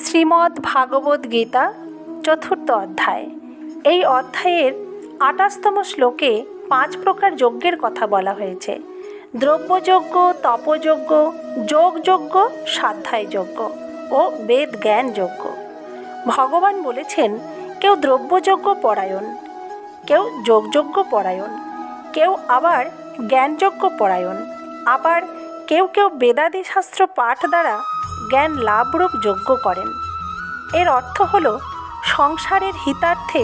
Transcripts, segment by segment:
শ্রীমদ্ ভাগবত গীতা, চতুর্থ অধ্যায়। এই অধ্যায়ের আঠাশতম শ্লোকে পাঁচ প্রকার যজ্ঞের কথা বলা হয়েছে। দ্রব্যযজ্ঞ, তপযজ্ঞ, যোগযজ্ঞ যজ্ঞ ও বেদ জ্ঞান যজ্ঞ ভগবান বলেছেন, কেউ দ্রব্যযজ্ঞ পরায়ণ, কেউ যোগযজ্ঞ পরায়ণ, কেউ আবার জ্ঞানযজ্ঞ পরায়ণ, আবার কেউ কেউ বেদাদি শাস্ত্র পাঠ দ্বারা জ্ঞান লাভরূপ যজ্ঞ করেন। এর অর্থ হল সংসারের হিতার্থে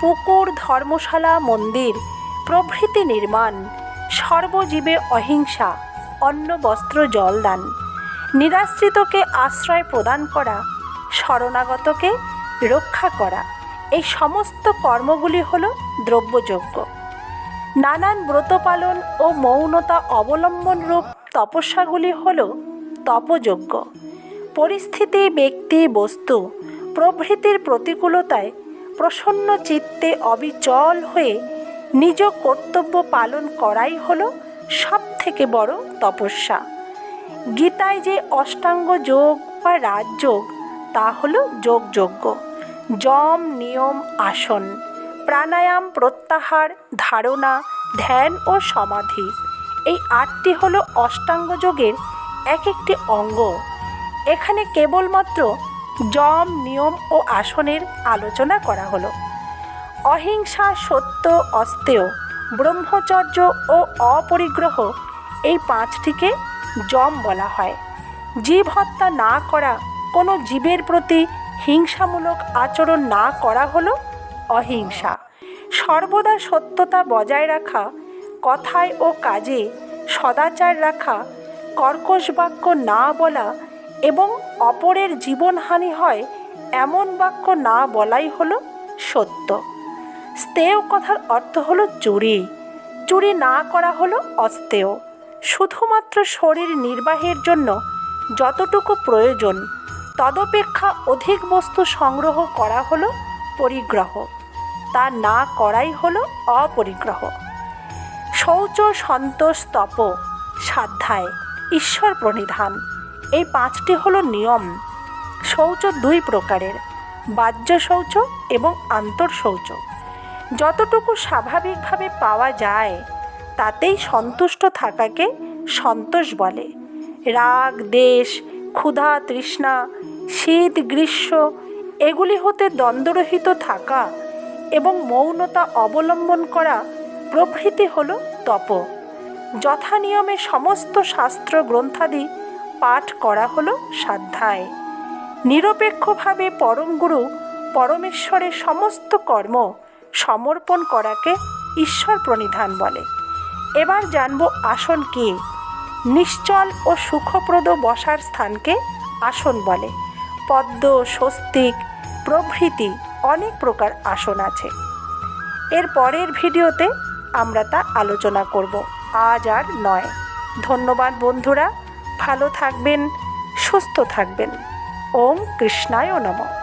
পুকুর, ধর্মশালা, মন্দির, প্রভৃতি নির্মাণ, সর্বজীবে অহিংসা, অন্ন, বস্ত্র জলদান নিরাশ্রিতকে আশ্রয় প্রদান করা, শরণাগতকে রক্ষা করা। এই সমস্ত কর্মগুলি হল দ্রব্যযজ্ঞ। নানান ব্রত পালন ও মৌনতা অবলম্বন রূপ তপস্যাগুলি হল তপযজ্ঞ। পরিস্থিতি, ব্যক্তি, বস্তু প্রভৃতির প্রতিকূলতায় প্রসন্ন চিত্তে অবিচল হয়ে নিজ কর্তব্য পালন করাই হল সব থেকে বড় তপস্যা। গীতায় যে অষ্টাঙ্গ যোগ বা রাজযোগ, তা হল যোগযজ্ঞ। যম, নিয়ম, আসন, প্রাণায়াম, প্রত্যাহার, ধারণা, ধ্যান ও সমাধি। এই আটটি হলো অষ্টাঙ্গ যোগের এক একটি অঙ্গ। এখানে কেবলমাত্র যম নিয়ম ও আসনের আলোচনা করা হলো। অহিংসা, সত্য অস্তেয় ব্রহ্মচর্য ও অপরিগ্রহ এই পাঁচটিকে যম বলা হয়। জীব হত্যা না করা, কোনো জীবের প্রতি হিংসামূলক আচরণ না করা হলো অহিংসা। সর্বদা সত্যতা বজায় রাখা, কথায় ও কাজে সদাচার রাখা, কর্কশ বাক্য না বলা এবং অপরের জীবনহানি হয় এমন বাক্য না বলাই হলো সত্য। স্তেয় কথার অর্থ হলো চুরি। চুরি না করা হলো অস্তেয়। শুধুমাত্র শরীর নির্বাহের জন্য যতটুকু প্রয়োজন, তদপেক্ষা অধিক বস্তু সংগ্রহ করা হলো পরিগ্রহ। তা না করাই হলো অপরিগ্রহ। শৌচ, সন্তোষ, তপ, সাধ্যায়, ঈশ্বর প্রণিধান। এই পাঁচটি হলো নিয়ম। শৌচ দুই প্রকারের, বাহ্য শৌচ এবং আন্তর শৌচ। যতটুকু স্বাভাবিকভাবে পাওয়া যায়, তাতেই সন্তুষ্ট থাকাকে সন্তোষ বলে। রাগ, দেশ, ক্ষুধা, তৃষ্ণা, শীত, গ্রীষ্ম, এগুলি হতে দ্বন্দ্বরহিত থাকা এবং মৌনতা অবলম্বন করা প্রভৃতি হল তপ। যথানিয়মে সমস্ত শাস্ত্র, গ্রন্থাদি পাঠ করা হলো সাধ্যায়। নিরপেক্ষভাবে পরমগুরু পরমেশ্বরের সমস্ত কর্ম সমর্পণ করাকে ঈশ্বর প্রণিধান বলে। এবার জানব আসন কি। নিশ্চল ও সুখপ্রদ বসার স্থানকে আসন বলে। পদ্ম, স্বস্তিক, প্রভৃতি অনেক প্রকার আসন আছে। এর পরের ভিডিওতে আমরা তা আলোচনা করব। আজ আর নয়। ধন্যবাদ বন্ধুরা। ভালো থাকবেন সুস্থ থাকবেন। ওম কৃষ্ণায় নমঃ।